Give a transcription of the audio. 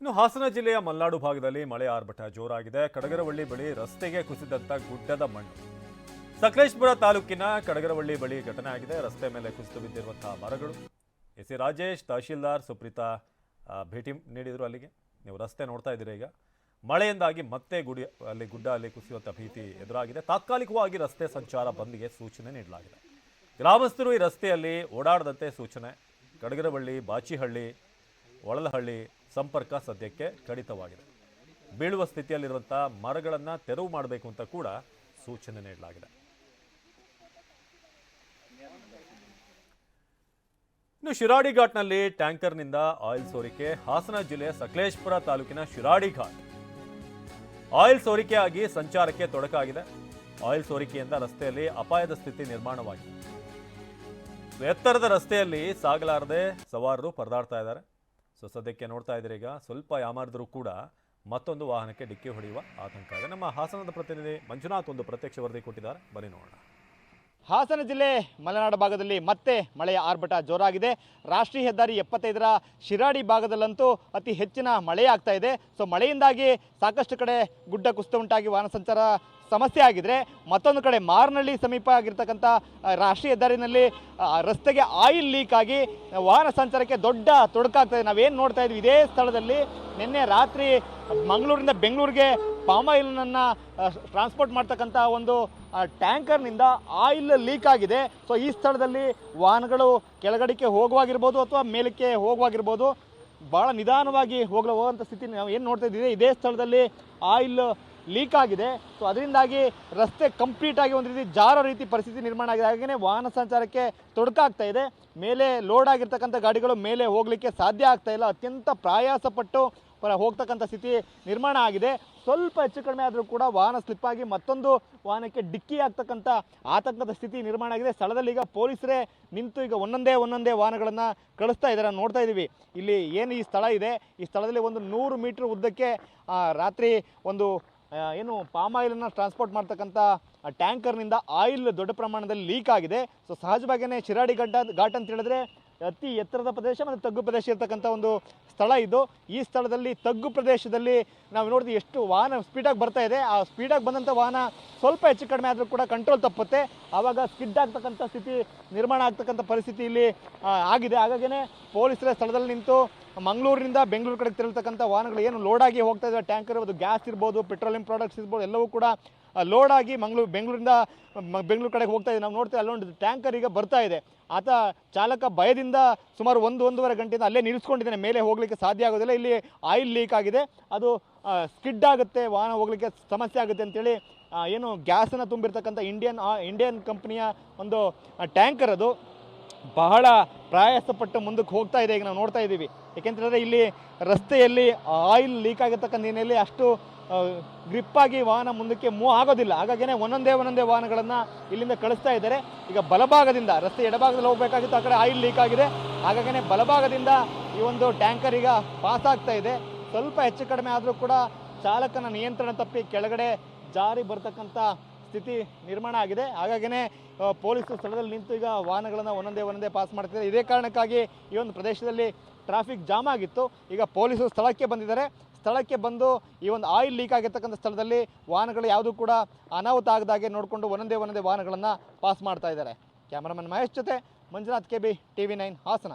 ಇನ್ನು ಹಾಸನ ಜಿಲ್ಲೆಯ ಮಲ್ನಾಡು ಭಾಗದಲ್ಲಿ ಮಳೆ ಆರ್ಭಟ ಜೋರಾಗಿದೆ. ಕಡಗರವಳ್ಳಿ ಬಳಿ ರಸ್ತೆಗೆ ಕುಸಿದಂತ ಗುಡ್ಡದ ಮಣ್ಣು. ಸಕಲೇಶ್ಪುರ ತಾಲೂಕಿನ ಕಡಗರವಳ್ಳಿ ಬಳಿ ಘಟನೆ ಆಗಿದೆ. ರಸ್ತೆ ಮೇಲೆ ಕುಸಿದು ಬಿದ್ದಿರುವಂತಹ ಮರಗಳು. ಎಸ್ ಸಿ ರಾಜೇಶ್ ತಹಶೀಲ್ದಾರ್ ಸುಪ್ರೀತಾ ಭೇಟಿ ನೀಡಿದರು ಅಲ್ಲಿಗೆ. ನೀವು ರಸ್ತೆ ನೋಡ್ತಾ ಇದ್ದೀರಾ ಈಗ. ಮಳೆಯಿಂದಾಗಿ ಮತ್ತೆ ಗುಡಿ, ಅಲ್ಲಿ ಗುಡ್ಡ ಅಲ್ಲಿ ಕುಸಿಯುವಂಥ ಭೀತಿ ಎದುರಾಗಿದೆ. ತಾತ್ಕಾಲಿಕವಾಗಿ ರಸ್ತೆ ಸಂಚಾರ ಬಂದ್ಗೆ ಸೂಚನೆ ನೀಡಲಾಗಿದೆ. ಗ್ರಾಮಸ್ಥರು ಈ ರಸ್ತೆಯಲ್ಲಿ ಓಡಾಡದಂತೆ ಸೂಚನೆ. ಕಡಗರವಳ್ಳಿ, ಬಾಚಿಹಳ್ಳಿ ಒಳಲಹಳ್ಳಿ ಸಂಪರ್ಕ ಸದ್ಯಕ್ಕೆ ಕಡಿತವಾಗಿದೆ. ಬೀಳುವ ಸ್ಥಿತಿಯಲ್ಲಿರುವಂಥ ಮರಗಳನ್ನು ತೆರವು ಮಾಡಬೇಕು ಅಂತ ಕೂಡ ಸೂಚನೆ ನೀಡಲಾಗಿದೆ. ಇನ್ನು ಶಿರಾಡಿ ಘಾಟ್ನಲ್ಲಿ ಟ್ಯಾಂಕರ್ನಿಂದ ಆಯಿಲ್ ಸೋರಿಕೆ, ಹಾಸನ ಜಿಲ್ಲೆಯ ಸಕಲೇಶ್ಪುರ ತಾಲೂಕಿನ ಶಿರಾಡಿ ಘಾಟ್. ಆಯಿಲ್ ಸೋರಿಕೆಯಾಗಿ ಸಂಚಾರಕ್ಕೆ ತೊಡಕಾಗಿದೆ. ಆಯಿಲ್ ಸೋರಿಕೆಯಿಂದ ರಸ್ತೆಯಲ್ಲಿ ಅಪಾಯದ ಸ್ಥಿತಿ ನಿರ್ಮಾಣವಾಗಿದೆ. ಎತ್ತರದ ರಸ್ತೆಯಲ್ಲಿ ಸಾಗಲಾರದೆ ಸವಾರರು ಪರದಾಡ್ತಾ ಇದ್ದಾರೆ. ಸೊ ಸದ್ಯಕ್ಕೆ ನೋಡ್ತಾ ಇದ್ದೀರಿ ಈಗ ಸ್ವಲ್ಪ ಯಾಮಾರಿದ್ರು ಕೂಡ ಮತ್ತೊಂದು ವಾಹನಕ್ಕೆ ಡಿಕ್ಕಿ ಹೊಡೆಯುವ ಆತಂಕ ಇದೆ. ನಮ್ಮ ಹಾಸನದ ಪ್ರತಿನಿಧಿ ಮಂಜುನಾಥ್ ಒಂದು ಪ್ರತ್ಯಕ್ಷ ವರದಿ ಕೊಟ್ಟಿದ್ದಾರೆ. ಬನ್ನಿ ನೋಡೋಣ. ಹಾಸನ ಜಿಲ್ಲೆ ಮಲೆನಾಡು ಭಾಗದಲ್ಲಿ ಮತ್ತೆ ಮಳೆಯ ಆರ್ಭಟ ಜೋರಾಗಿದೆ. ರಾಷ್ಟ್ರೀಯ ಹೆದ್ದಾರಿ ಎಪ್ಪತ್ತೈದರ ಶಿರಾಡಿ ಭಾಗದಲ್ಲಂತೂ ಅತಿ ಹೆಚ್ಚಿನ ಮಳೆಯಾಗ್ತಾ ಇದೆ. ಸೊ ಮಳೆಯಿಂದಾಗಿ ಸಾಕಷ್ಟು ಕಡೆ ಗುಡ್ಡ ಕುಸಿತ ಉಂಟಾಗಿ ವಾಹನ ಸಂಚಾರ ಸಮಸ್ಯೆ ಆಗಿದ್ರೆ ಮತ್ತೊಂದು ಕಡೆ ಮಾರ್ನಳ್ಳಿ ಸಮೀಪ ಆಗಿರ್ತಕ್ಕಂಥ ರಾಷ್ಟ್ರೀಯ ಹೆದ್ದಾರಿನಲ್ಲಿ ರಸ್ತೆಗೆ ಆಯಿಲ್ ಲೀಕ್ ಆಗಿ, ವಾಹನ ಸಂಚಾರಕ್ಕೆ ದೊಡ್ಡ ತೊಡಕಾಗ್ತದೆ. ನಾವೇನು ನೋಡ್ತಾ ಇದ್ವಿ, ಇದೇ ಸ್ಥಳದಲ್ಲಿ ನಿನ್ನೆ ರಾತ್ರಿ ಮಂಗಳೂರಿಂದ ಬೆಂಗಳೂರಿಗೆ ಪಾಮ್ ಆಯಿಲ್ನನ್ನು ಟ್ರಾನ್ಸ್ಪೋರ್ಟ್ ಮಾಡ್ತಕ್ಕಂಥ ಒಂದು ಟ್ಯಾಂಕರ್ನಿಂದ ಆಯಿಲ್ ಲೀಕ್ ಆಗಿದೆ. ಸೊ ಈ ಸ್ಥಳದಲ್ಲಿ ವಾಹನಗಳು ಕೆಳಗಡೆಗೆ ಹೋಗುವಾಗಿರ್ಬೋದು ಅಥವಾ ಮೇಲಕ್ಕೆ ಹೋಗುವಾಗಿರ್ಬೋದು ಭಾಳ ನಿಧಾನವಾಗಿ ಹೋಗಲು ಹೋಗುವಂಥ ಸ್ಥಿತಿ ನಾವು ಏನು ನೋಡ್ತಾ ಇದ್ದೀವಿ, ಇದೇ ಸ್ಥಳದಲ್ಲಿ ಆಯಿಲ್ ಲೀಕ್ ಆಗಿದೆ. ಸೊ ಅದರಿಂದಾಗಿ ರಸ್ತೆ ಕಂಪ್ಲೀಟ್ ಆಗಿ ಒಂದು ರೀತಿ ಜಾರೋ ರೀತಿ ಪರಿಸ್ಥಿತಿ ನಿರ್ಮಾಣ ಆಗಿದೆ. ಹಾಗೆಯೇ ವಾಹನ ಸಂಚಾರಕ್ಕೆ ತೊಡಕಾಗ್ತಾ ಇದೆ. ಮೇಲೆ ಲೋಡ್ ಆಗಿರ್ತಕ್ಕಂಥ ಗಾಡಿಗಳು ಮೇಲೆ ಹೋಗಲಿಕ್ಕೆ ಸಾಧ್ಯ ಆಗ್ತಾ ಇಲ್ಲ. ಅತ್ಯಂತ ಪ್ರಯಾಸಪಟ್ಟು ಪರ ಹೋಗ್ತಕ್ಕಂಥ ಸ್ಥಿತಿ ನಿರ್ಮಾಣ ಆಗಿದೆ. ಸ್ವಲ್ಪ ಹೆಚ್ಚು ಕಡಿಮೆ ಆದರೂ ಕೂಡ ವಾಹನ ಸ್ಲಿಪ್ ಆಗಿ ಮತ್ತೊಂದು ವಾಹನಕ್ಕೆ ಡಿಕ್ಕಿ ಆಗ್ತಕ್ಕಂಥ ಆತಂಕದ ಸ್ಥಿತಿ ನಿರ್ಮಾಣ ಆಗಿದೆ. ಸ್ಥಳದಲ್ಲಿ ಈಗ ಪೊಲೀಸರೇ ನಿಂತು ಈಗ ಒಂದೊಂದೇ ಒಂದೊಂದೇ ವಾಹನಗಳನ್ನು ಕಳಿಸ್ತಾ ಇದ್ದಾರೆ. ನೋಡ್ತಾ ಇದ್ದೀವಿ ಇಲ್ಲಿ ಏನು ಈ ಸ್ಥಳ ಇದೆ. ಈ ಸ್ಥಳದಲ್ಲಿ ಒಂದು ನೂರು ಮೀಟ್ರ್ ಉದ್ದಕ್ಕೆ ರಾತ್ರಿ ಒಂದು ಏನು ಪಾಮ್ ಆಯಿಲನ್ನು ಟ್ರಾನ್ಸ್ಪೋರ್ಟ್ ಮಾಡ್ತಕ್ಕಂಥ ಟ್ಯಾಂಕರ್ನಿಂದ ಆಯಿಲ್ ದೊಡ್ಡ ಪ್ರಮಾಣದಲ್ಲಿ ಲೀಕ್ ಆಗಿದೆ. ಸೊ ಸಹಜವಾಗಿಯೇ ಶಿರಾಡಿ ಘಟ್ಟ ಘಾಟ್ ಅಂತ ಹೇಳಿದ್ರೆ ಅತಿ ಎತ್ತರದ ಪ್ರದೇಶ ಮತ್ತು ತಗ್ಗು ಪ್ರದೇಶ ಇರತಕ್ಕಂಥ ಒಂದು ಸ್ಥಳ ಇದು. ಈ ಸ್ಥಳದಲ್ಲಿ ತಗ್ಗು ಪ್ರದೇಶದಲ್ಲಿ ನಾವು ನೋಡಿದ್ವಿ ಎಷ್ಟು ವಾಹನ ಸ್ಪೀಡಾಗಿ ಬರ್ತಾ ಇದೆ. ಆ ಸ್ಪೀಡಾಗಿ ಬಂದಂಥ ವಾಹನ ಸ್ವಲ್ಪ ಹೆಚ್ಚು ಕಡಿಮೆ ಆದರೂ ಕೂಡ ಕಂಟ್ರೋಲ್ ತಪ್ಪುತ್ತೆ. ಆವಾಗ ಸ್ಕಿಡ್ ಆಗ್ತಕ್ಕಂಥ ಸ್ಥಿತಿ, ನಿರ್ಮಾಣ ಆಗ್ತಕ್ಕಂಥ ಪರಿಸ್ಥಿತಿ ಇಲ್ಲಿ ಆಗಿದೆ. ಹಾಗಾಗಿನೇ ಪೊಲೀಸರ ಸ್ಥಳದಲ್ಲಿ ನಿಂತು ಮಂಗಳೂರಿನಿಂದ ಬೆಂಗಳೂರು ಕಡೆಗೆ ತೆರಳತಕ್ಕಂಥ ವಾಹನಗಳು ಏನು ಲೋಡ್ ಆಗಿ ಹೋಗ್ತಾ ಇದ್ದಾವೆ ಟ್ಯಾಂಕರ್ ಅದು ಗ್ಯಾಸ್ ಇರ್ಬೋದು ಪೆಟ್ರೋಲಿಯಂ ಪ್ರಾಡಕ್ಟ್ಸ್ ಇರ್ಬೋದು, ಎಲ್ಲವೂ ಕೂಡ ಲೋಡ್ ಆಗಿ ಮಂಗಳೂರು, ಬೆಂಗಳೂರಿಂದ ಬೆಂಗಳೂರು ಕಡೆಗೆ ಹೋಗ್ತಾ ಇದೆ. ನಾವು ನೋಡ್ತೀವಿ ಅಲ್ಲೊಂದು ಟ್ಯಾಂಕರ್ ಈಗ ಬರ್ತಾ ಇದೆ. ಆತ ಚಾಲಕ ಭಯದಿಂದ ಸುಮಾರು ಒಂದು, ಒಂದೂವರೆ ಗಂಟೆಯಿಂದ ಅಲ್ಲೇ ನಿಲ್ಲಿಸ್ಕೊಂಡಿದ್ದಾನೆ ಮೇಲೆ ಹೋಗಲಿಕ್ಕೆ ಸಾಧ್ಯ ಆಗೋದಿಲ್ಲ. ಇಲ್ಲಿ ಆಯಿಲ್ ಲೀಕ್ ಆಗಿದೆ. ಅದು ಸ್ಕಿಡ್ ಆಗುತ್ತೆ. ವಾಹನ ಹೋಗಲಿಕ್ಕೆ ಸಮಸ್ಯೆ ಆಗುತ್ತೆ ಅಂತೇಳಿ ಏನು ಗ್ಯಾಸನ್ನು ತುಂಬಿರ್ತಕ್ಕಂಥ ಇಂಡಿಯನ್ ಇಂಡಿಯನ್ ಕಂಪ್ನಿಯ ಒಂದು ಟ್ಯಾಂಕರ್ ಅದು. ಬಹಳ ಪ್ರಯಾಸಪಟ್ಟು ಮುಂದಕ್ಕೆ ಹೋಗ್ತಾ ಇದೆ, ಈಗ ನಾವು ನೋಡ್ತಾ ಇದ್ದೀವಿ. ಏಕೆಂತಂದರೆ ಇಲ್ಲಿ ರಸ್ತೆಯಲ್ಲಿ ಆಯಿಲ್ ಲೀಕ್ ಆಗಿರ್ತಕ್ಕಂಥ ಹಿನ್ನೆಲೆಯಲ್ಲಿ ಅಷ್ಟು ಗ್ರಿಪ್ ಆಗಿ ವಾಹನ ಮುಂದಕ್ಕೆ ಮೂವ್ ಆಗೋದಿಲ್ಲ. ಹಾಗಾಗಿನೇ ಒಂದೊಂದೇ ಒಂದೊಂದೇ ವಾಹನಗಳನ್ನು ಇಲ್ಲಿಂದ ಕಳಿಸ್ತಾ ಇದ್ದಾರೆ. ಈಗ ಬಲಭಾಗದಿಂದ, ರಸ್ತೆ ಎಡಭಾಗದಲ್ಲಿ ಹೋಗಬೇಕಾಗಿತ್ತು, ಆ ಕಡೆ ಆಯಿಲ್ ಲೀಕ್ ಆಗಿದೆ. ಹಾಗಾಗಿನೇ ಬಲಭಾಗದಿಂದ ಈ ಒಂದು ಟ್ಯಾಂಕರ್ ಈಗ ಪಾಸ್ ಆಗ್ತಾ ಇದೆ. ಸ್ವಲ್ಪ ಹೆಚ್ಚು ಕಡಿಮೆ ಆದರೂ ಕೂಡ ಚಾಲಕನ ನಿಯಂತ್ರಣ ತಪ್ಪಿ ಕೆಳಗಡೆ ಜಾರಿ ಬರ್ತಕ್ಕಂಥ ಸ್ಥಿತಿ ನಿರ್ಮಾಣ ಆಗಿದೆ. ಹಾಗಾಗಿನೇ ಪೊಲೀಸರು ಸ್ಥಳದಲ್ಲಿ ನಿಂತು ಈಗ ವಾಹನಗಳನ್ನು ಒಂದೊಂದೇ ಒಂದೊಂದೇ ಪಾಸ್ ಮಾಡ್ತಿದ್ದಾರೆ. ಇದೇ ಕಾರಣಕ್ಕಾಗಿ ಈ ಒಂದು ಪ್ರದೇಶದಲ್ಲಿ ಟ್ರಾಫಿಕ್ ಜಾಮ್ ಆಗಿತ್ತು. ಈಗ ಪೊಲೀಸರು ಸ್ಥಳಕ್ಕೆ ಬಂದಿದ್ದಾರೆ. ಸ್ಥಳಕ್ಕೆ ಬಂದು ಈ ಒಂದು ಆಯಿಲ್ ಲೀಕ್ ಆಗಿರ್ತಕ್ಕಂಥ ಸ್ಥಳದಲ್ಲಿ ವಾಹನಗಳು ಯಾವುದೂ ಕೂಡ ಅನಾಹುತ ಆಗದಾಗೆ ನೋಡಿಕೊಂಡು ಒಂದೊಂದೇ ಒಂದೊಂದೇ ವಾಹನಗಳನ್ನು ಪಾಸ್ ಮಾಡ್ತಾ ಇದ್ದಾರೆ. ಕ್ಯಾಮರಾಮನ್ ಮಹೇಶ್ ಜೊತೆ Manjunath K B T V nine Hassan.